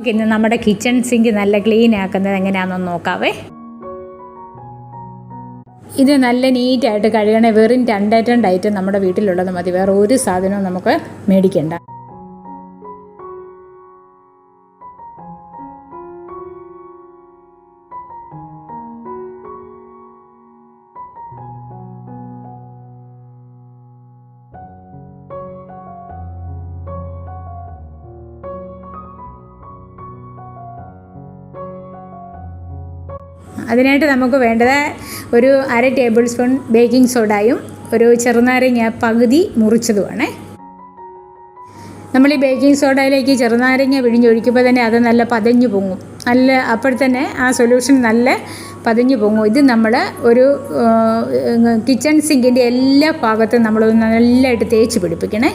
നമുക്ക് ഇന്ന് നമ്മുടെ കിച്ചൺ സിങ്ക് നല്ല ക്ലീൻ ആക്കുന്നത് എങ്ങനെയാണെന്ന് നോക്കാവേ. ഇത് നല്ല നീറ്റായിട്ട് കഴുകണേ. വെറും രണ്ടേറ്റം ഐറ്റം നമ്മുടെ വീട്ടിലുള്ളത് മതി. വേറെ ഒരു സാധനവും നമുക്ക് മേടിക്കണ്ട. അതിനായിട്ട് നമുക്ക് വേണ്ടത് ഒരു അര ടേബിൾ സ്പൂൺ ബേക്കിംഗ് സോഡയും ഒരു ചെറുനാരങ്ങ പകുതി മുറിച്ചതുമാണ്. നമ്മൾ ഈ ബേക്കിംഗ് സോഡയിലേക്ക് ചെറുനാരങ്ങ പിഴിഞ്ഞൊഴിക്കുമ്പോൾ തന്നെ അത് നല്ല പതഞ്ഞു പൊങ്ങും. നല്ല അപ്പോൾ തന്നെ ആ സൊല്യൂഷൻ നല്ല പതഞ്ഞു പൊങ്ങും. ഇത് നമ്മൾ ഒരു കിച്ചൺ സിങ്കിന്റെ എല്ലാ ഭാഗത്തും നമ്മൾ നല്ലതായിട്ട് തേച്ച് പിടിപ്പിക്കണേ.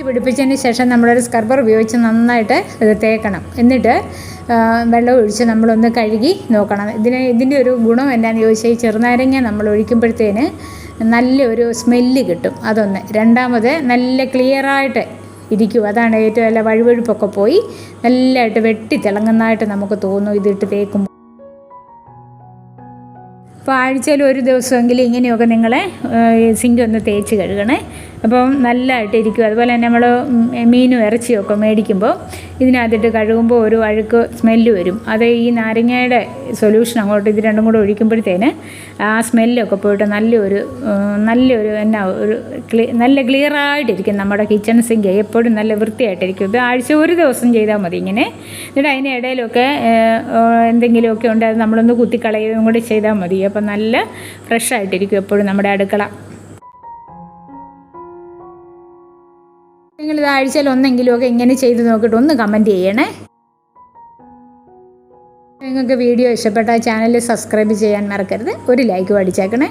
വെച്ച് പിടിപ്പിച്ചതിന് ശേഷം നമ്മളൊരു സ്കർബർ ഉപയോഗിച്ച് നന്നായിട്ട് ഇത് തേക്കണം. എന്നിട്ട് വെള്ളം ഒഴിച്ച് നമ്മളൊന്ന് കഴുകി നോക്കണം. ഇതിന് ഇതിന്റെ ഒരു ഗുണം എന്താണെന്ന് ചോദിച്ചാൽ ഈ ചെറുനാരങ്ങ നമ്മൾ ഒഴിക്കുമ്പോഴത്തേന് നല്ലൊരു സ്മെല്ല് കിട്ടും. അതൊന്ന്. രണ്ടാമത് നല്ല ക്ലിയറായിട്ട് ഇരിക്കും. അതാണ് ഏറ്റവും നല്ല വഴുവഴുപ്പൊക്കെ പോയി നല്ലതായിട്ട് വെട്ടി തിളങ്ങുന്നതായിട്ട് നമുക്ക് തോന്നും ഇതിട്ട് തേക്കുമ്പോൾ അപ്പോൾ ആഴ്ചയിൽ ഒരു ദിവസമെങ്കിലും ഇങ്ങനെയൊക്കെ നിങ്ങളെ സിങ്ക് ഒന്ന് തേച്ച് കഴുകണേ. അപ്പം നല്ലതായിട്ടിരിക്കും അതുപോലെ തന്നെ നമ്മൾ മീനും ഇറച്ചിയൊക്കെ മേടിക്കുമ്പോൾ ഇതിനകത്തിട്ട് കഴുകുമ്പോൾ ഒരു അഴുക്ക് സ്മെല്ല് വരും. അത് ഈ നാരങ്ങയുടെ സൊല്യൂഷൻ അങ്ങോട്ട് ഇത് രണ്ടും കൂടെ ഒഴിക്കുമ്പോഴത്തേന് ആ സ്മെല്ലൊക്കെ പോയിട്ട് നല്ലൊരു നല്ലൊരു എന്നാ ഒരു ക്ലി നല്ല ക്ലിയറായിട്ടിരിക്കും നമ്മുടെ കിച്ചൺ സിങ്ക് എപ്പോഴും നല്ല വൃത്തിയായിട്ടിരിക്കും. ഇത് ആഴ്ച ഒരു ദിവസം ചെയ്താൽ മതി ഇങ്ങനെ. എന്നിട്ട് അതിന് ഇടയിലൊക്കെ എന്തെങ്കിലുമൊക്കെ ഉണ്ട് നമ്മളൊന്ന് കുത്തിക്കളയുകയും കൂടി ചെയ്താൽ മതി. അപ്പം നല്ല ഫ്രഷ് ആയിട്ടിരിക്കും എപ്പോഴും നമ്മുടെ അടുക്കള. ഇത് ആഴ്ചയിൽ ഒന്നെങ്കിലുമൊക്കെ ഇങ്ങനെ ചെയ്ത് നോക്കിയിട്ട് ഒന്ന് കമന്റ് ചെയ്യണേ. നിങ്ങൾക്ക് വീഡിയോ ഇഷ്ടപ്പെട്ടാൽ ചാനൽ സബ്സ്ക്രൈബ് ചെയ്യാൻ മറക്കരുത്. ഒരു ലൈക്ക് അടിച്ചേക്കണേ.